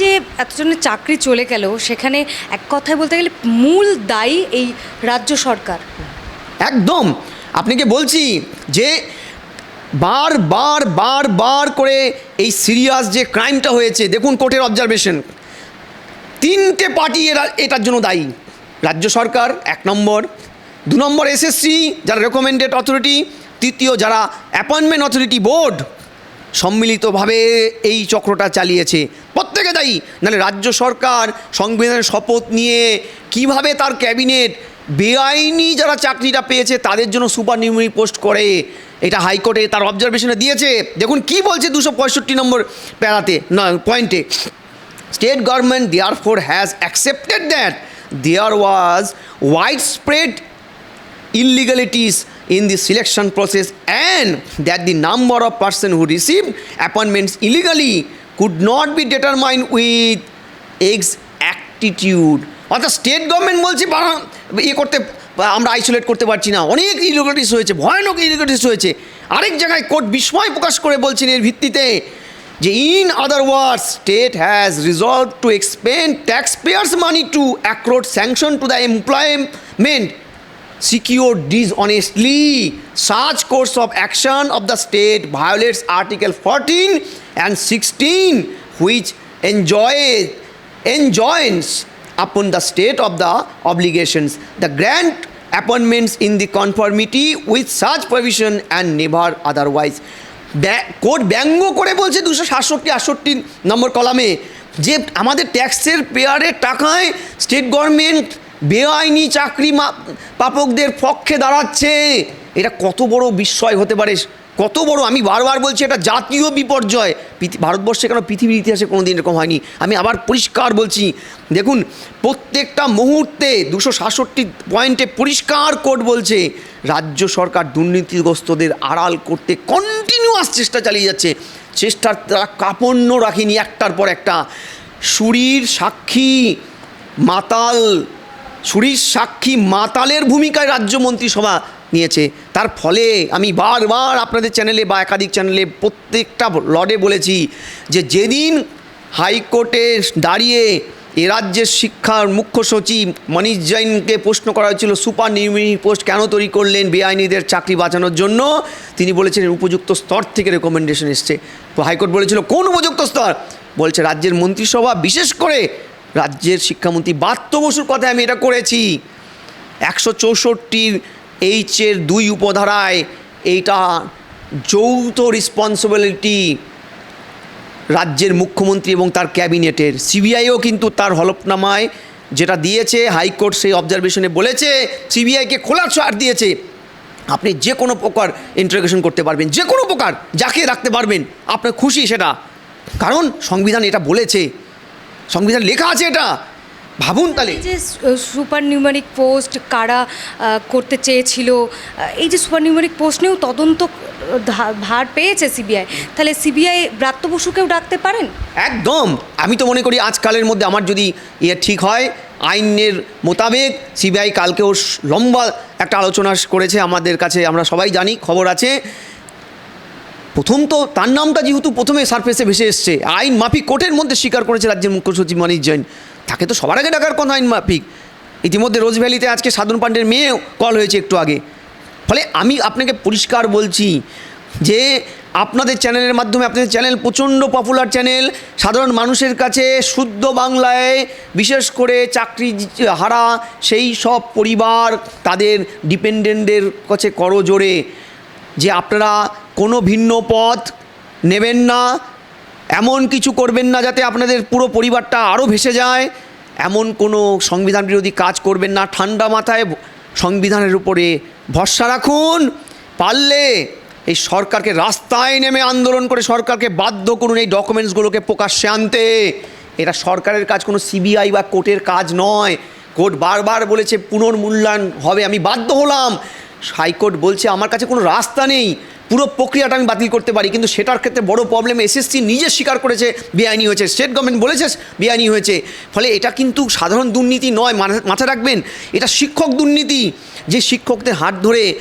যে এতজনের চাকরি চলে গেল, সেখানে এক কথায় বলতে গেলে মূল দায়ী এই রাজ্য সরকার। একদম। আপনাকে বলছি যে বার বার বার বার করে এই সিরিয়াস যে ক্রাইমটা হয়েছে, দেখুন কোর্টের অবজারভেশন তিনটে পার্টি এটার জন্য দায়ী। রাজ্য সরকার এক নম্বর, দু নম্বর এসএসসি যারা রেকমেন্ডেড অথরিটি তৃতীয় যারা অ্যাপয়েন্টমেন্ট অথরিটি বোর্ড সম্মিলিতভাবে এই চক্রটা চালিয়েছে। প্রত্যেকে চাই নাহলে রাজ্য সরকার সংবিধানের শপথ নিয়ে কীভাবে তার ক্যাবিনেট বেআইনি যারা চাকরিটা পেয়েছে, তাদের জন্য সুপার নিউমারি পোস্ট করে? এটা হাইকোর্টে তার অবজারভেশনে দিয়েছে। দেখুন, কি বলছে দুশো পঁয়ষট্টি নম্বর প্যারাতে, না পয়েন্টে state government therefore has accepted that there was widespread illegalities in the selection process and that the number of person who receive appointments illegally could not be determined with exactitude অর্থাৎ স্টেট গভর্নমেন্ট বলছে ইয়ে করতে, আমরা isolate করতে পারছি না। অনেক illegalities হয়েছে, ভয়ানক ইলিগালিটিস হয়েছে। আরেক জায়গায় কোর্ট বিস্ময় প্রকাশ করে বলছেন এর ভিত্তিতে যে in other words state has resolve to expend taxpayers money to accord sanction to the employment secured dishonestly. Such course of action of the state violates Article 14 and 16, which enjoys, enjoins upon the state of the obligations. The grant appointments in the conformity with such provision and never otherwise. Court ব্যঙ্গ করে বলছে দুশো সাতষট্টি আটষট্টি নম্বর কলামে যে আমাদের ট্যাক্সের পেয়ারের টাকায় স্টেট গভর্নমেন্ট বেআইনি চাকরি প্রাপকদের পক্ষে দাঁড়াচ্ছে এটা কত বড় বিস্ময় হতে পারে, কত বড়, আমি বারবার বলছি এটা জাতীয় বিপর্যয়। ভারতবর্ষে কেন পৃথিবীর ইতিহাসে কোনো দিন এরকম হয়নি? আমি আবার পরিষ্কার বলছি, দেখুন, প্রত্যেকটা মুহূর্তে দুশো সাতষট্টি পয়েন্টে পরিষ্কার কোর্ট বলছে, রাজ্য সরকার দুর্নীতিগ্রস্তদের আড়াল করতে কন্টিনিউয়াস চেষ্টা চালিয়ে যাচ্ছে। চেষ্টার তারা কাপণ্য রাখেনি একটার পর একটা। সুরির সাক্ষী মাতাল, সুরির সাক্ষী মাতালের ভূমিকায় রাজ্য মন্ত্রিসভা নিয়েছে। তার ফলে আমি বারবার আপনাদের চ্যানেলে বা একাধিক চ্যানেলে প্রত্যেকটা লডে বলেছি যে যেদিন হাইকোর্টে দাঁড়িয়ে এ রাজ্যের শিক্ষার মুখ্য সচিব মনীষ জৈনকে প্রশ্ন করা হয়েছিল, সুপার নিউমিনি পোস্ট কেন তৈরি করলেন বেআইনিদের চাকরি বাঁচানোর জন্য? তিনি বলেছিলেন উপযুক্ত স্তর থেকে রেকমেন্ডেশন এসছে। তো হাইকোর্ট বলেছিল, কোন উপযুক্ত স্তর? বলছে, রাজ্যের মন্ত্রিসভা, বিশেষ করে রাজ্যের শিক্ষামন্ত্রী বাত্য বসুর কথায় আমি এটা করেছি। একশো চৌষট্টির এইচের দুই উপধারায় এইটা যৌথ রেসপন্সিবিলিটি রাজ্যের মুখ্যমন্ত্রী এবং তার ক্যাবিনেটের। সিবিআইও কিন্তু তার হলফনামায় যেটা দিয়েছে, হাইকোর্ট সেই অবজারভেশনে বলেছে সিবিআইকে খোলার ছাড় দিয়েছে। আপনি যে কোনো প্রকার ইন্টারোগেশন করতে পারবেন, যে কোনো প্রকার, যাকে রাখতে পারবেন, আপনার খুশি সেটা। কারণ সংবিধান এটা বলেছে। সংবিধান লেখা আছে এটা। ভাবুন তাহলে। যে সুপার নিউমারিক পোস্ট কারা করতে চেয়েছিল এই যে সুপার নিউমারিক পোস্ট নিয়েও তদন্ত ভার পেয়েছে সিবিআই। তাহলে সিবিআই ব্রাত্য বসুকেও ডাকতে পারেন? একদম। আমি তো মনে করি আজকালের মধ্যে আমার যদি ইয়ে ঠিক হয় আইনের মোতাবেক সিবিআই কালকেও লম্বা একটা আলোচনা করেছে আমাদের কাছে আমরা সবাই জানি খবর আছে। প্রথম তো তার নামটা যেহেতু প্রথমে সারফেসে ভেসে এসছে আইন মাফিক কোর্টের মধ্যে স্বীকার করেছে রাজ্যের মুখ্য সচিব মনীষ জৈন। তাকে তো সবার আগে ডাকার কথা, আইন মাফিক। ইতিমধ্যে রোজ ভ্যালিতে আজকে সাধন পাণ্ডের মেয়ে কল হয়েছে একটু আগে। ফলে আমি আপনাকে পরিষ্কার বলছি যে আপনাদের চ্যানেলের মাধ্যমে, আপনাদের চ্যানেল প্রচণ্ড পপুলার চ্যানেল সাধারণ মানুষের কাছে শুদ্ধ বাংলায় বিশেষ করে চাকরি হারা, সেই সব পরিবার তাদের ডিপেন্ডেন্টদের কাছে করজোরে। যে আপনারা কোনো ভিন্ন পথ নেবেন না এমন কিছু করবেন না যাতে আপনাদের পুরো পরিবারটা আরও ভেসে যায়। এমন কোনো সংবিধান বিরোধী কাজ করবেন না। ঠান্ডা মাথায় সংবিধানের উপরে ভরসা রাখুন। পারলে এই সরকারকে রাস্তায় নেমে আন্দোলন করে সরকারকে বাধ্য করুন এই ডকুমেন্টসগুলোকে প্রকাশ্যে আনতে। এটা সরকারের কাজ, কোনো সিবিআই বা কোর্টের কাজ নয়। কোর্ট বারবার বলেছে পুনর্মূল্যায়ন হবে। আমি বাধ্য হলাম। হাইকোর্ট বলছে, আমার কাছে কোনো রাস্তা নেই। পুরো প্রক্রিয়াটা আমি বাতিল করতে পারি। কিন্তু সেটার ক্ষেত্রে বড় প্রবলেম এসএসসি নিজে স্বীকার করেছে, বেআইনি হয়েছে। স্টেট গভর্নমেন্ট বলেছে, বেআইনি হয়েছে। ফলে এটা কিন্তু সাধারণ দুর্নীতি নয়, মাথা- মাথায় রাখবেন। এটা শিক্ষক দুর্নীতি। যে শিক্ষকদের হাত ধরে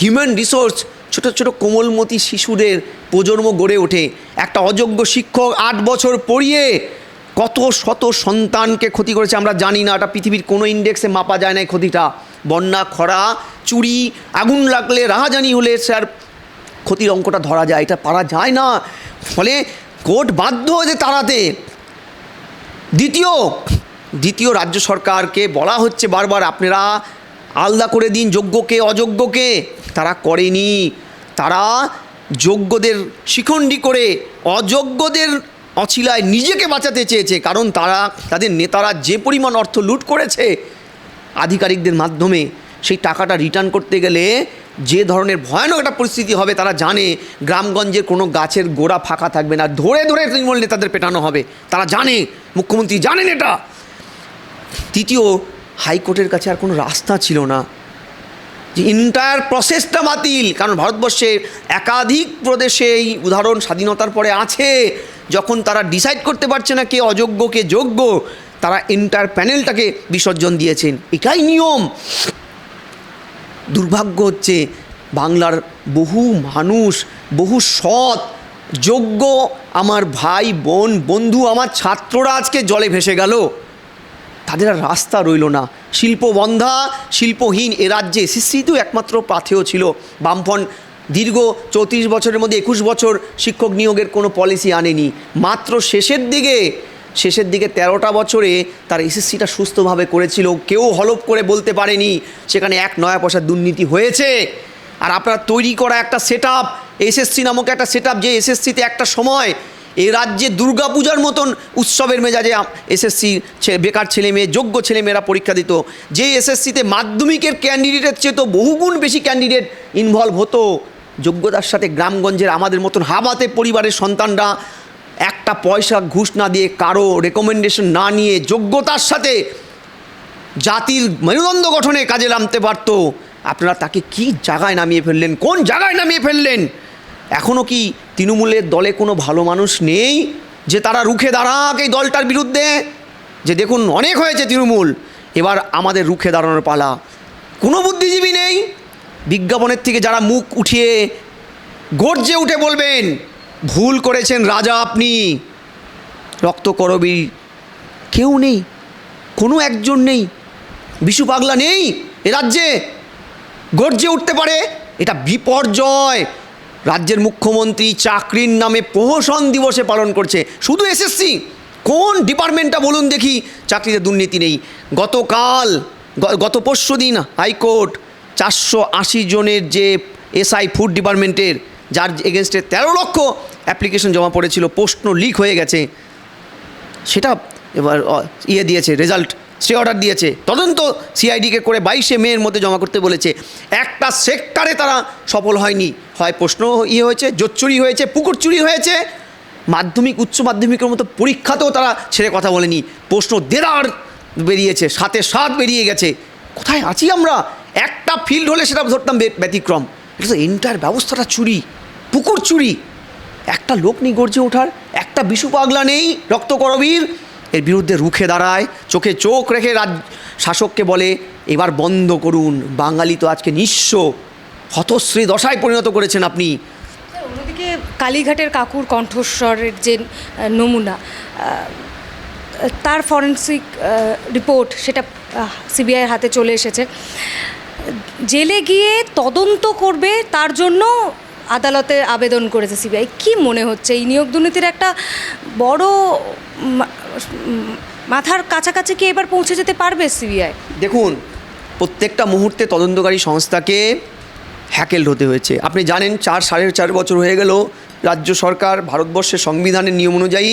হিউম্যান রিসোর্স ছোট ছোট কোমলমতি শিশুদের প্রজন্ম গড়ে ওঠে। একটা অযোগ্য শিক্ষক আট বছর পড়িয়ে কত শত সন্তানকে ক্ষতি করেছে আমরা জানি না। এটা পৃথিবীর কোনো ইন্ডেক্সে মাপা যায় না ক্ষতিটা। বন্যা, খরা, চুরি, আগুন লাগলে রাহাজানি হলে স্যার ক্ষতির অঙ্কটা ধরা যায়, এটা পারা যায় না। ফলে কোর্ট বাধ্য হয়েছে তাড়াতে। দ্বিতীয় দ্বিতীয় রাজ্য সরকারকে বলা হচ্ছে বারবার, আপনারা আলাদা করে দিন যোগ্যকে, অযোগ্যকে। তারা করেনি। তারা যোগ্যদের শিখণ্ডি করে অযোগ্যদের অছিলায় নিজেকে বাঁচাতে চেয়েছে, কারণ তারা, তাদের নেতারা যে পরিমাণ অর্থ লুট করেছে আধিকারিকদের মাধ্যমে সেই টাকাটা রিটার্ন করতে গেলে যে ধরনের ভয়ানক একটা পরিস্থিতি হবে তারা জানে গ্রামগঞ্জের কোনো গাছের গোড়া ফাঁকা থাকবে না। ধরে ধরে তৃণমূল নেতাদের পেটানো হবে। তারা জানে, মুখ্যমন্ত্রী জানেন এটা। তৃতীয়, হাইকোর্টের কাছে আর কোনো রাস্তা ছিল না। যে ইন্টায়ার প্রসেসটা বাতিল। কারণ ভারতবর্ষে একাধিক প্রদেশে এই উদাহরণ স্বাধীনতার পরে আছে। যখন তারা ডিসাইড করতে পারছে না কে অযোগ্য, কে যোগ্য তারা এন্টায়ার প্যানেলটাকে বিসর্জন দিয়েছেন। এটাই নিয়ম। দুর্ভাগ্য হচ্ছে বাংলার বহু মানুষ, বহু সৎ, যোগ্য আমার ভাই, বোন, বন্ধু, আমার ছাত্ররা আজকে জলে ভেসে গেল। তাদের আর রাস্তা রইল না। শিল্প বন্ধা শিল্পহীন এ রাজ্যে এসএসসিতেও একমাত্র পাথেয় ছিল। বামফ্রন্ট দীর্ঘ চৌত্রিশ বছরের মধ্যে একুশ বছর শিক্ষক নিয়োগের কোনো পলিসি আনেনি। মাত্র শেষের দিকে শেষের দিকে তেরোটা বছরে তার এসএসসিটা সুস্থভাবে করেছিল। কেউ হলপ করে বলতে পারেনি, সেখানে এক নয়া পয়সার দুর্নীতি হয়েছে। আর আপনার তৈরি করা একটা সেট আপ এসএসসি নামক একটা সেট আপ যে এসএসসিতে একটা সময় এ রাজ্যে দুর্গাপূজার মতন উৎসবের মেজাজে এসএসসি বেকার ছেলে মেয়ে, যোগ্য ছেলে মেয়েরা পরীক্ষা দিত। যে এসএসসিতে মাধ্যমিকের ক্যান্ডিডেটের চেয়ে তো বহুগুণ বেশি ক্যান্ডিডেট ইনভলভ হতো। যোগ্যতার সাথে গ্রামগঞ্জের আমাদের মতন হাবাতে পরিবারের সন্তানরা একটা পয়সা ঘুষ না দিয়ে কারও রেকমেন্ডেশন না নিয়ে যোগ্যতার সাথে জাতির মেরুদণ্ড গঠনে কাজে নামতে পারতো। আপনারা তাকে কি জায়গায় নামিয়ে ফেললেন? কোন জায়গায় নামিয়ে ফেললেন? এখনও কি তৃণমূলের দলে কোনো ভালো মানুষ নেই যে তারা রুখে দাঁড়াক এই দলটার বিরুদ্ধে? যে দেখুন, অনেক হয়েছে তৃণমূল। এবার আমাদের রুখে দাঁড়ানোর পালা। কোনো বুদ্ধিজীবী নেই। বিজ্ঞাপনের থেকে যারা মুখ উঠিয়ে গর্জে উঠে বলবেন ভুল করেছেন রাজা আপনি। রক্তকরবী কেউ নেই, কোনো একজন নেই। বিশু পাগলা নেই এ রাজ্যে। গর্জে উঠতে পারে, এটা বিপর্যয়। রাজ্যের মুখ্যমন্ত্রী চাকরির নামে প্রহসন দিবসে পালন করছে। শুধু এসএসসি, কোন ডিপার্টমেন্টটা বলুন দেখি। চাকরিতে দুর্নীতি নেই। গতকাল গত পরশু দিন হাইকোর্ট চারশো আশি জনের যে এসআই ফুড ডিপার্টমেন্টের যার এগেনস্টে তেরো লক্ষ অ্যাপ্লিকেশন জমা পড়েছিল, প্রশ্ন লিক হয়ে গেছে। সেটা এবার ইয়ে দিয়েছে, রেজাল্ট সে অর্ডার দিয়েছে। তদন্ত সিআইডিকে করে বাইশে মেয়ের মধ্যে জমা করতে বলেছে। একটা সেক্টরে তারা সফল হয়নি। হয় প্রশ্ন ইয়ে হয়েছে, জোর চুরি হয়েছে, পুকুর চুরি হয়েছে। মাধ্যমিক, উচ্চ মাধ্যমিকের মতো পরীক্ষাতেও তারা ছেড়ে কথা বলেনি। প্রশ্ন দেদার বেরিয়েছে, সাথে সাত বেরিয়ে গেছে। কোথায় আছি আমরা? একটা ফিল্ড হলে সেটা ধরতাম ব্যতিক্রম। এটা তো এন্টার ব্যবস্থাটা চুরি। পুকুর চুরি। একটা লোক নেই গর্জে ওঠার, একটা বিশু পাগলা নেই রক্তকরবীর এর বিরুদ্ধে রুখে দাঁড়ায়, চোখে চোখ রেখে রাজ, শাসককে বলে, এবার বন্ধ করুন, বাঙালি তো আজকে নিঃস্ব। হতশ্রী দশায় পরিণত করেছেন আপনি। অন্যদিকে কালীঘাটের কাকুর কণ্ঠস্বরের যে নমুনা তার ফরেন্সিক রিপোর্ট সেটা সিবিআইয়ের হাতে চলে এসেছে। জেলে গিয়ে তদন্ত করবে তার জন্য আদালতে আবেদন করেছে সিবিআই। কি মনে হচ্ছে? এই নিয়োগ দুর্নীতির একটা বড় মাথার কাছাকাছি কি এবার পৌঁছে যেতে পারবে সিবিআই? দেখুন, প্রত্যেকটা মুহূর্তে তদন্তকারী সংস্থাকে হ্যাকেল হতে হয়েছে। আপনি জানেন, চার সাড়ে চার বছর হয়ে গেল রাজ্য সরকার ভারতবর্ষের সংবিধানের নিয়ম অনুযায়ী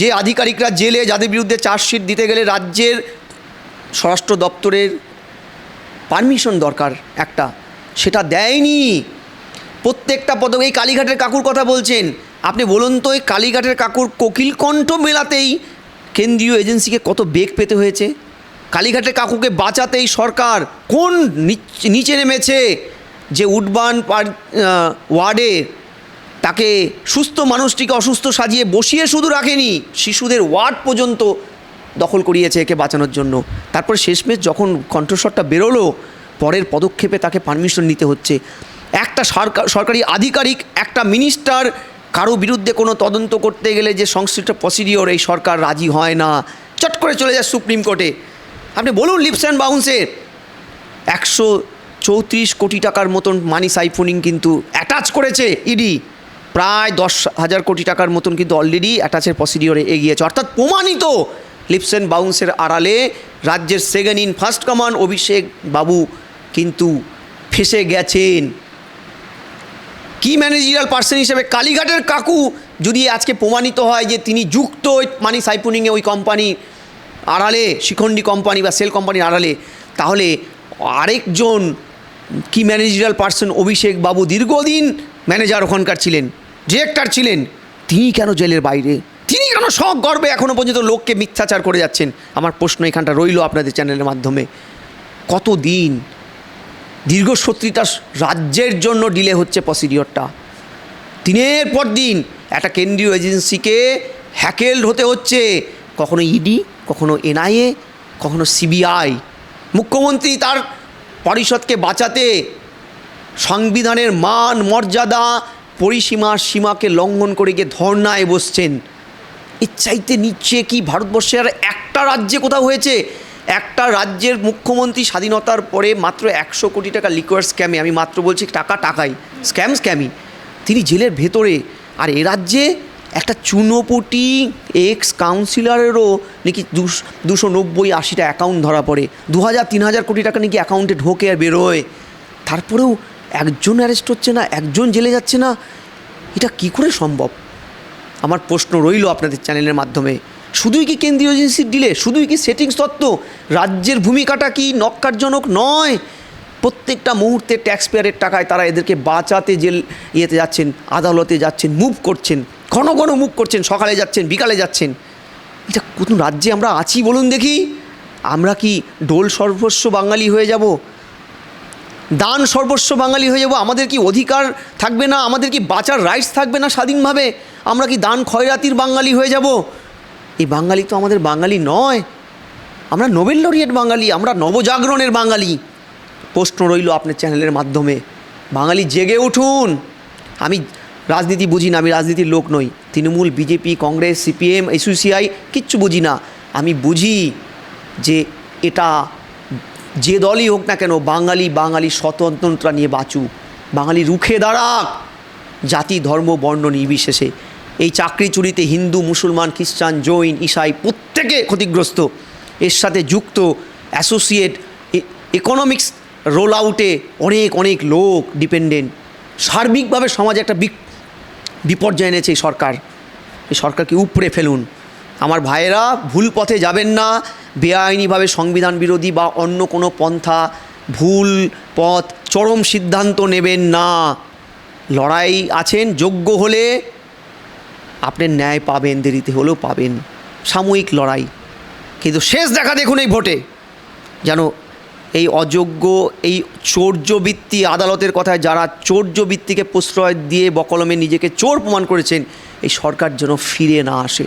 যে আধিকারিকরা জেলে যাদের বিরুদ্ধে চার্জশিট দিতে গেলে রাজ্যের স্বরাষ্ট্র দপ্তরের পারমিশন দরকার একটা, সেটা দেয়নি। প্রত্যেকটা পদক এই কালীঘাটের কাকুর কথা বলছেন। আপনি বলুন তো, এই কালীঘাটের কাকুর কোকিল কণ্ঠ মেলাতেই কেন্দ্রীয় এজেন্সিকে কত বেগ পেতে হয়েছে? কালীঘাটের কাকুকে বাঁচাতেই সরকার কোন নিচ- নেমেছে যে উডবান ওয়ার্ডে তাকে সুস্থ মানুষটিকে অসুস্থ সাজিয়ে বসিয়ে শুধু রাখেনি, শিশুদের ওয়ার্ড পর্যন্ত দখল করিয়েছে একে বাঁচানোর জন্য। তারপরে শেষমেশ যখন কণ্ঠস্বরটা বেরোলো, পরের পদক্ষেপে তাকে পারমিশন নিতে হচ্ছে। একটা সরকার, সরকারি আধিকারিক, একটা মিনিস্টার কারও বিরুদ্ধে কোনো তদন্ত করতে গেলে যে সংশ্লিষ্ট প্রসিডিওর এই সরকার রাজি হয় না, চট করে চলে যায় সুপ্রিম কোর্টে আপনি বলুন লিপস অ্যান্ড বাউন্সের একশো চৌত্রিশ কোটি টাকার মতন মানি সাইফোনিং কিন্তু অ্যাটাচ করেছে ইডি প্রায় দশ হাজার কোটি টাকার মতন কিন্তু অলরেডি অ্যাটাচের প্রসিডিওরে এগিয়েছে। অর্থাৎ প্রমাণিত লিপস অ্যান্ড বাউন্সের আড়ালে রাজ্যের second in first command Abhishek babu কিন্তু ফেসে গেছেন। কি ম্যানেজিয়াল পার্সন হিসেবে? কালীঘাটের কাকু যদি আজকে প্রমাণিত হয় যে তিনি যুক্ত ওই মানি সাইপুনিংয়ে ওই কোম্পানি আড়ালে, শিখণ্ডী কোম্পানি বা সেল কোম্পানির আড়ালে, তাহলে আরেকজন কি ম্যানেজিয়াল পার্সন অভিষেক বাবু দীর্ঘদিন ম্যানেজার ওখানকার ছিলেন ডিরেক্টর ছিলেন, তিনি কেন জেলের বাইরে? তিনি কেন সব গর্বে এখনও পর্যন্ত লোককে মিথ্যাচার করে যাচ্ছেন? আমার প্রশ্ন এখানটা রইল আপনাদের চ্যানেলের মাধ্যমে। কত দিন দীর্ঘ সত্রিটা রাজ্যের জন্য ডিলে হচ্ছে প্রসিডিওরটা দিনের পর দিন একটা কেন্দ্রীয় এজেন্সিকে হ্যাকেলড হতে হচ্ছে। কখনো ইডি কখনো এনআইএ কখনো সিবিআই মুখ্যমন্ত্রী তার পরিষদকে বাঁচাতে সংবিধানের মান, মর্যাদা পরিসীমা সীমাকে লঙ্ঘন করে গিয়ে ধর্নায় বসছেন। চাইতে নিচ্ছে কি ভারতবর্ষের একটা রাজ্যে কোথাও হয়েছে? একটা রাজ্যের মুখ্যমন্ত্রী স্বাধীনতার পরে মাত্র একশো কোটি টাকা লিকুয়ার স্ক্যামে আমি মাত্র বলছি টাকা টাকাই। স্ক্যাম স্ক্যামই তিনি জেলের ভেতরে। আর এ রাজ্যে একটা চুনোপুটি এক্স কাউন্সিলরেরও নাকি দুশ- দুশো নব্বই, আশিটা অ্যাকাউন্ট ধরা পড়ে। দু হাজার, তিন হাজার কোটি টাকা নাকি অ্যাকাউন্টে ঢোকে আর বেরোয়। তারপরেও একজন অ্যারেস্ট হচ্ছে না, একজন জেলে যাচ্ছে না। এটা কি করে সম্ভব? আমার প্রশ্ন রইল আপনাদের চ্যানেলের মাধ্যমে। শুধুই কি কেন্দ্রীয় এজেন্সির ডিলে? শুধুই কি সেটিংস তত্ত্ব? রাজ্যের ভূমিকাটা কি নক্কারজনক নয়? প্রত্যেকটা মুহূর্তে ট্যাক্স পেয়ারের টাকায় তারা এদেরকে বাঁচাতে জেল ইয়েতে যাচ্ছেন, আদালতে যাচ্ছেন মুভ করছেন, ঘন ঘন মুভ করছেন, সকালে যাচ্ছেন, বিকালে যাচ্ছেন। এটা কোন রাজ্যে আমরা আছি বলুন দেখি? আমরা কি ডোল সর্বস্ব বাঙালি হয়ে যাব? দান সর্বস্ব বাঙালি হয়ে যাব? আমাদের কি অধিকার থাকবে না? আমাদের কি বাঁচার রাইটস থাকবে না স্বাধীনভাবে? আমরা কি দান খয়রাতির বাঙালি হয়ে যাব? এই বাঙালি তো আমাদের বাঙালি নয়। আমরা নোবেল লরিয়েট বাঙালি, আমরা নবজাগরণের বাঙালি। প্রশ্ন রইল আপনার চ্যানেলের মাধ্যমে, বাঙালি জেগে উঠুন। আমি রাজনীতি বুঝি না, আমি রাজনীতির লোক নই। Trinamool, BJP, Congress, CPM, SUCI, কিচ্ছু বুঝি না। আমি বুঝি যে এটা যে দলই হোক না কেন, বাঙালি বাঙালি স্বতন্ত্রতা নিয়ে বাঁচুক। বাঙালি রুখে দাঁড়াক। জাতি, ধর্ম, বর্ণ নির্বিশেষে। এই চাকরি চুরিতে হিন্দু, মুসলমান, খ্রিস্টান, জৈন, ইসাই প্রত্যেকে ক্ষতিগ্রস্ত। এর সাথে যুক্ত অ্যাসোসিয়েট ইকোনমিক্স রোল আউটে অনেক অনেক লোক ডিপেন্ডেন্ট সার্বিকভাবে সমাজে একটা বিপর্যয় এনেছে এই সরকার। এই সরকারকে উপড়ে ফেলুন। আমার ভাইয়েরা, ভুল পথে যাবেন না। বেআইনিভাবে সংবিধান বিরোধী বা অন্য কোনো পন্থা, ভুল পথ, চরম সিদ্ধান্ত নেবেন না। লড়াই আছেন, যোগ্য হলে আপনি ন্যায় পাবেন, দেরিতে হলেও পাবেন। সাময়িক লড়াই। কিন্তু শেষ দেখা দেখুন এই ভোটে। যেন এই অযোগ্য, এই চৌর্যবৃত্তি আদালতের কথায় যারা চৌর্যবৃত্তিকে প্রশ্রয় দিয়ে বকলমে নিজেকে চোর প্রমাণ করেছেন, এই সরকার যেন ফিরে না আসে।